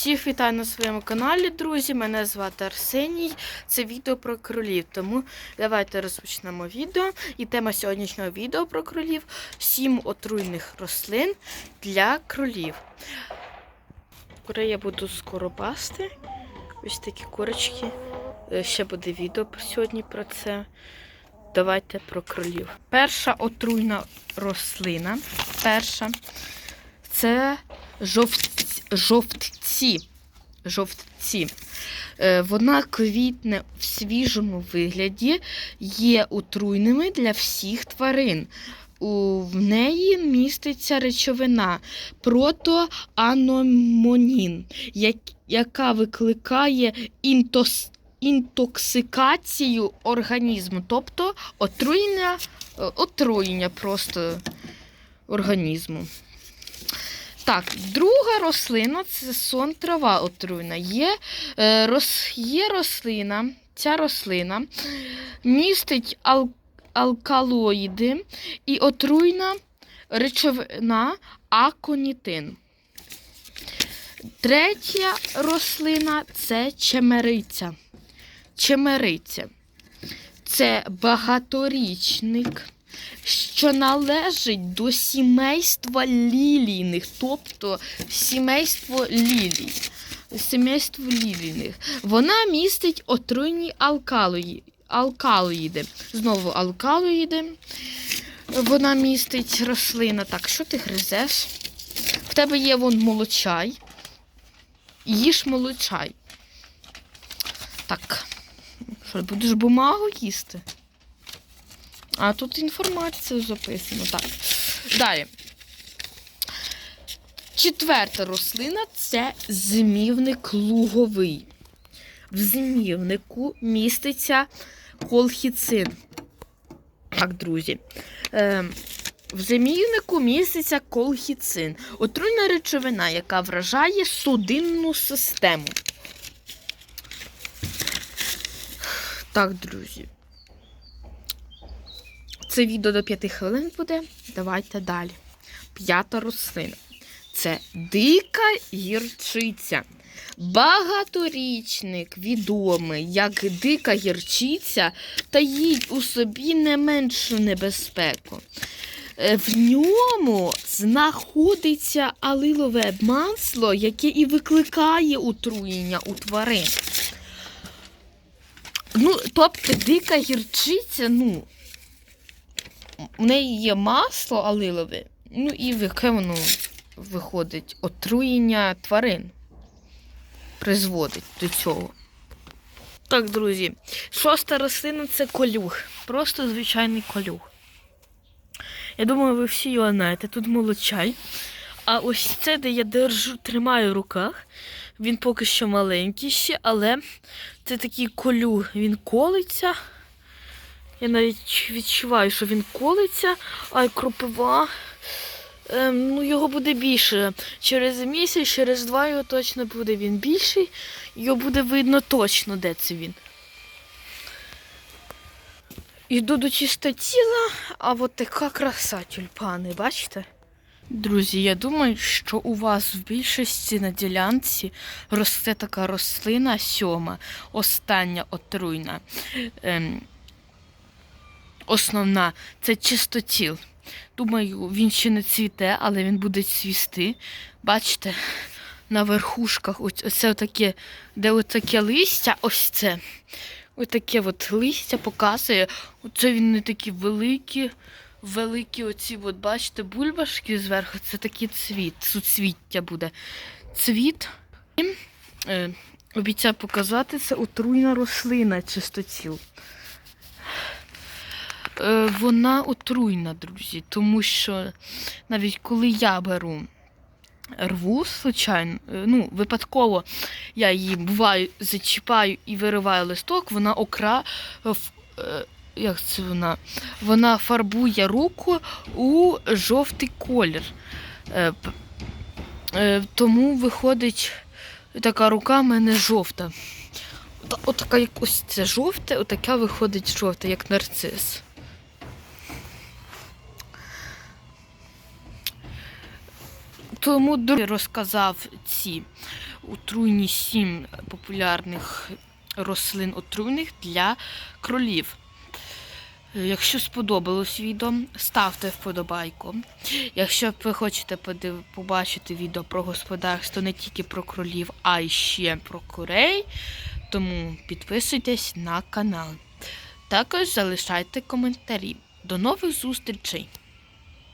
Всіх вітаю на своєму каналі, друзі. Мене звати Арсеній. Це відео про кролів. Тому давайте розпочнемо відео. І тема сьогоднішнього відео про кролів сім отруйних рослин для кролів. Кури я буду скоро пасти. Ось такі курочки. Е, Ще буде відео сьогодні про це. Давайте про кролів. Перша отруйна рослина. Перша це жовтці. Жовтці. жовтці. Е, Вона квітне в свіжому вигляді, є отруйними для всіх тварин. У, в неї міститься речовина протоаномонін, як, яка викликає інтос, інтоксикацію організму, тобто отруєння, е, отруєння просто організму. Так, друга рослина це сон трава отруйна. Є, е, рос, є рослина, ця рослина містить ал, алкалоїди і отруйна речовина аконітин. Третя рослина це чемериця. Чемериця. Це багаторічник що належить до сімейства лілійних, тобто сімейство лілій. Сімейство лілійних. Вона містить отруйні алкалої, алкалоїди. Знову алкалоїди. Вона містить рослина. Так, що ти гризеш? В тебе є вон молочай. Їж молочай. Так. Що, будеш бумагу їсти? А тут інформація записана. Так. Далі. Четверта рослина це змівник луговий. В змівнику міститься колхіцин. Так, друзі. Е, в змівнику міститься колхіцин. Отруйна речовина, яка вражає судинну систему. Так, друзі. Це відео до 5 хвилин буде. Давайте далі. П'ята рослина. Це дика гірчиця. Багаторічник відомий як дика гірчиця таїть у собі не меншу небезпеку. Е, В ньому знаходиться алилове масло, яке і викликає отруєння у тварин. Ну, тобто дика гірчиця, ну, у неї є масло алилове, ну і в яке воно виходить отруєння тварин. Призводить до цього. Так, друзі, шоста рослина це колюг. Просто звичайний колюг. Я думаю, ви всі його знаєте. Тут молочай. А ось це, де я держу, тримаю в руках. Він поки що маленький ще, але це такий колюг. Він колиться. Я навіть відчуваю, що він колиться, а й кропива. Ем, ну, його буде більше. Через місяць, через два його точно буде він більший. Його буде видно точно, де це він. Йду до чистотіла, а от така краса тюльпани, бачите? Друзі, я думаю, що у вас в більшості на ділянці росте така рослина сьома, остання отруйна. Ем, основна це чистотіл. Думаю, він ще не цвіте, але він буде цвісти. Бачите, на верхушках оце таке, де отаке листя, ось це. Ось от листя показує. Оце він не такі великі, великі оці, от, бачите, бульбашки зверху. Це такий цвіт, суцвіття буде. Цвіт. Е, обіцяю показати, це отруйна рослина чистоціл. Е, вона отруйна, друзі, тому що навіть коли я беру рву, звичайно, е, ну, випадково я її буваю, зачіпаю і вириваю листок, вона окра. е, Як це вона? Вона фарбує руку у жовтий колір. Тому виходить така рука в мене жовта. Отака як це жовте, отака виходить жовта, як нарцис. Тому друзі розказав ці отруйні сім популярних рослин отруйних для кролів. Якщо сподобалось відео, ставте вподобайку. Якщо ви хочете побачити відео про господарство не тільки про кролів, а й ще про курей, тому підписуйтесь на канал. Також залишайте коментарі. До нових зустрічей!